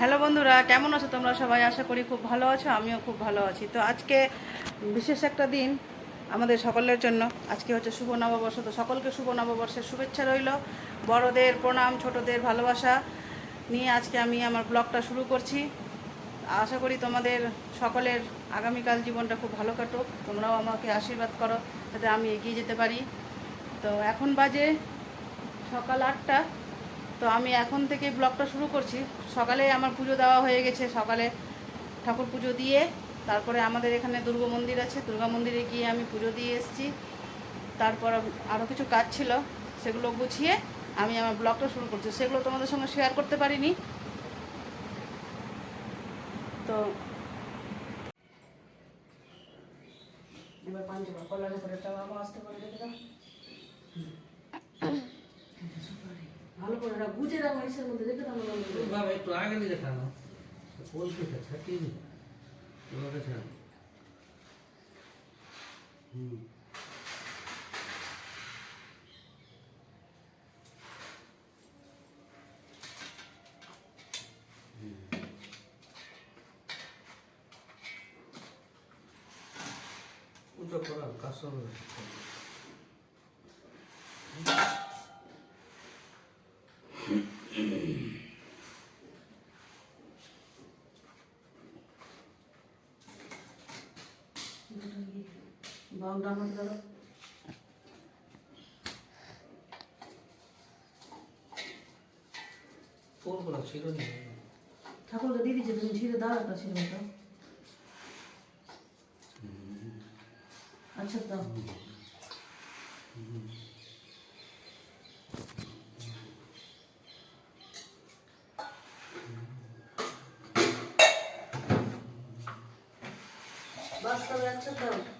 Hello বন্ধুরা, কেমন আছো তোমরা সবাই? আশা করি খুব ভালো আছো, আমিও খুব ভালো আছি। তো আজকে বিশেষ একটা দিন আমাদের সকলের জন্য। আজকে হচ্ছে শুভ নববর্ষ, তো সকলকে শুভ নববর্ষের শুভেচ্ছা রইল। বড়দের প্রণাম, ছোটদের ভালোবাসা নিয়ে আজকে আমি আমার ব্লগটা শুরু করছি। আশা করি তোমাদের সকলের আগামীকাল জীবনটা খুব ভালো কাটুক। তোমরাও আমাকে আশীর্বাদ করো, যাতে আমি এগিয়ে যেতে পারি। তো এখন বাজে সকাল আটটা। তো আমি এখন থেকে ব্লগটা শুরু করছি। সকালে আমার পুজো দেওয়া হয়ে গেছে। সকালে ঠাকুর পুজো দিয়ে, তারপরে আমাদের এখানে দুর্গা মন্দির আছে। দুর্গা মন্দিরে গিয়ে আমি পুজো দিয়ে এসেছি। তারপর আরও কিছু কাজ ছিল, সেগুলো গুছিয়ে আমি আমার ব্লগটা শুরু করছি। সেগুলো তোমাদের সঙ্গে শেয়ার করতে পারিনি। তো আসতে দেখে দাও ভালো করে রাখ গুজে রাখ ইসের মধ্যে দেখে দাও ভালো করে। বাবা একটু আগে নিয়ে দেখানো কলকাতা থাকি তোমার কাছে হুম উঁচু করা কাজ হবে বাউন্ডার আমাকে দাও ফুলগুলো ছিল না। ঠাকুরকে দিয়ে দিচ্ছে তুমি একটা ছিঁড়ে দাও আচ্ছা দাও। বাস তবে আচ্ছা ও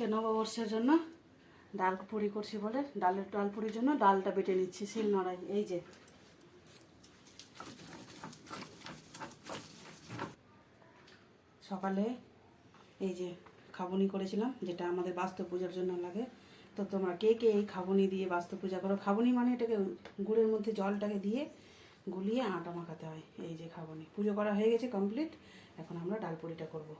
আজকে নববর্ষের জন্য ডাল পুরি করছি বলে, ডালের ডাল পুরির জন্য ডালটা বেটে নিচ্ছি, শিল নড়াই, এই যে। সকালে এই যে খাবনি করেছিলাম, যেটা আমাদের বাস্তব পূজার জন্য লাগে, তো তোমরা কে কে এই খাবনি দিয়ে বাস্তু পূজা করো? খাবনি মানে এটাকে গুড়ের মধ্যে জলটাকে দিয়ে গুলিয়ে আটা মাখাতে হয়, এই যে খাবনি। পুজো করা হয়ে গেছে কমপ্লিট, এখন আমরা ডাল পুরিটা করব।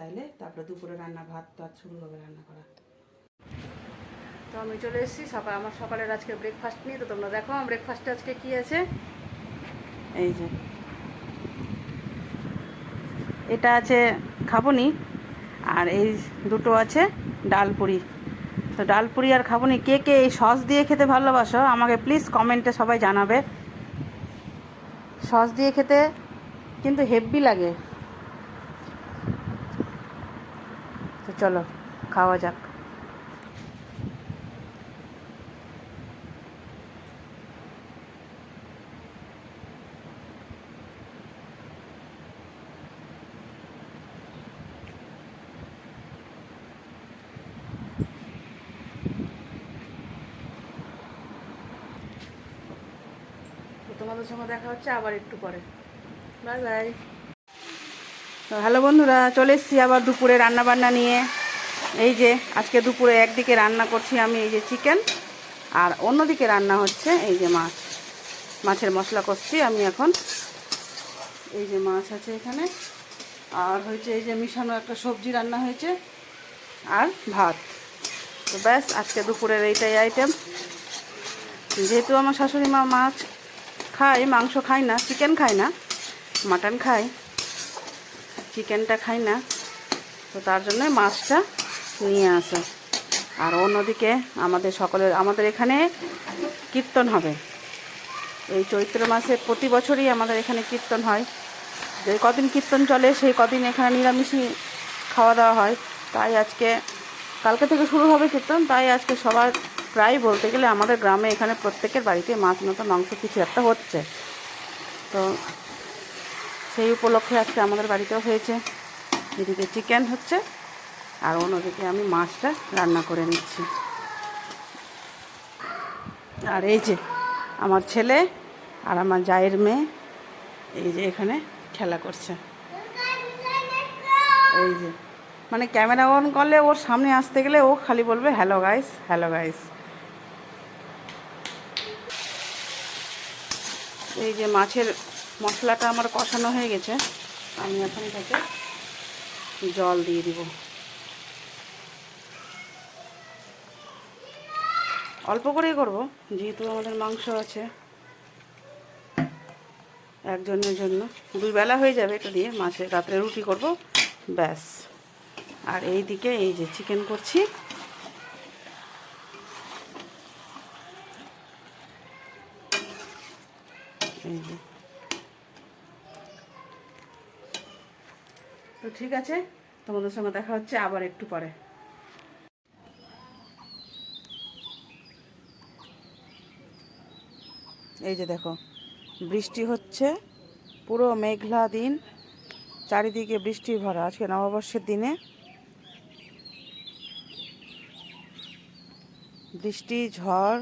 তাইলে তারপরে দুপুরে রান্না ভাত টাত শুরু হবে রান্না করা। তো আমি চলে এসেছি সকাল আমার সকালের আজকে ব্রেকফাস্ট নিয়ে তো তোমরা দেখো আমার ব্রেকফাস্টে আজকে কী আছে। এই যে। এটা আছে খাবনি আর এই দুটো আছে ডাল ডালপুরি। তো ডাল ডালপুরি আর খাবনি কে কে এই সস দিয়ে খেতে ভালোবাসো আমাকে প্লিজ কমেন্টে সবাই জানাবে। সস দিয়ে খেতে কিন্তু হেভি লাগে। তো চলো খাওয়া যাক। তোমাদের সঙ্গে দেখা হচ্ছে আবার একটু পরে। Bye bye. তো হ্যালো বন্ধুরা, চলে এসেছি আবার দুপুরে রান্না বান্না নিয়ে। এই যে, আজকে দুপুরে একদিকে রান্না করছি আমি এই যে চিকেন, আর অন্যদিকে রান্না হচ্ছে এই যে মাছ। মাছের মশলা করছি আমি এখন। এই যে মাছ আছে এখানে, আর হয়েছে এই যে মিশানো একটা সবজি রান্না হয়েছে, আর ভাত। তো ব্যাস, আজকে দুপুরের এইটাই আইটেম যেহেতু আমার শাশুড়ি মা মাছ খায়, মাংস খায় না চিকেন খায় না মাটন খায়। চিকেনটা খাই না, তো তার জন্য মাছটা নিয়ে আসে। আর অন্যদিকে আমাদের সকলের, আমাদের এখানে কীর্তন হবে। এই চৈত্র মাসে প্রতি বছরই আমাদের এখানে কীর্তন হয়। যে কদিন কীর্তন চলে, সেই কদিন এখানে নিরামিষই খাওয়া দাওয়া হয়। তাই আজকে, কালকে থেকে শুরু হবে কীর্তন, তাই আজকে সবার প্রায় বলতে গেলে আমাদের গ্রামে এখানে প্রত্যেকের বাড়িতে মাছ মতো মাংস কিছু একটা হচ্ছে। তো সেই উপলক্ষে আজকে আমাদের বাড়িতেও হয়েছে। এদিকে চিকেন হচ্ছে আর অন্যদিকে আমি মাছটা রান্না করে নিচ্ছি। আর এই যে আমার ছেলে আর আমার জায়ের মেয়ে এই যে এখানে খেলা করছে। এই যে মানে ক্যামেরা অন করলে ওর সামনে আসতে গেলে ও খালি বলবে হ্যালো গাইস হ্যালো গাইস এই যে মাছের মশলাটা আমার কষানো হয়ে গেছে। আমি এখন থেকে জল দিয়ে দিব। অল্প করেই করব, যেহেতু আমাদের মাংস আছে একজনের জন্য। দুই বেলা হয়ে যাবে এটা দিয়ে মাছের রাত্রে রুটি করব, ব্যাস। আর এই দিকে এই যে চিকেন করছি। এই যে। তো ঠিক আছে, তোমাদের সঙ্গে দেখা হচ্ছে আবার একটু পরে। এই যে দেখো, বৃষ্টি হচ্ছে, পুরো মেঘলা দিন, চারিদিকে বৃষ্টি ভরা আজকে নববর্ষের দিনে। বৃষ্টি, ঝড়,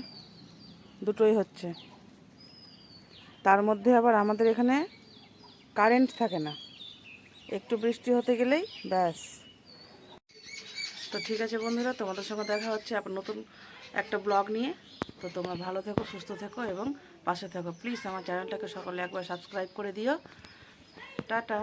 দুটোই হচ্ছে। তার মধ্যে আবার আমাদের এখানে কারেন্ট থাকে না। একটু বৃষ্টি হতে গেলেই ব্যাস। তো ঠিক আছে বন্ধুরা, তোমাদের সঙ্গে দেখা হচ্ছে আবার নতুন একটা ব্লগ নিয়ে। তো তোমরা ভালো থেকো, সুস্থ থেকো এবং পাশে থেকো। প্লিজ আমার চ্যানেলটাকে সকলে একবার সাবস্ক্রাইব করে দিও। টাটা।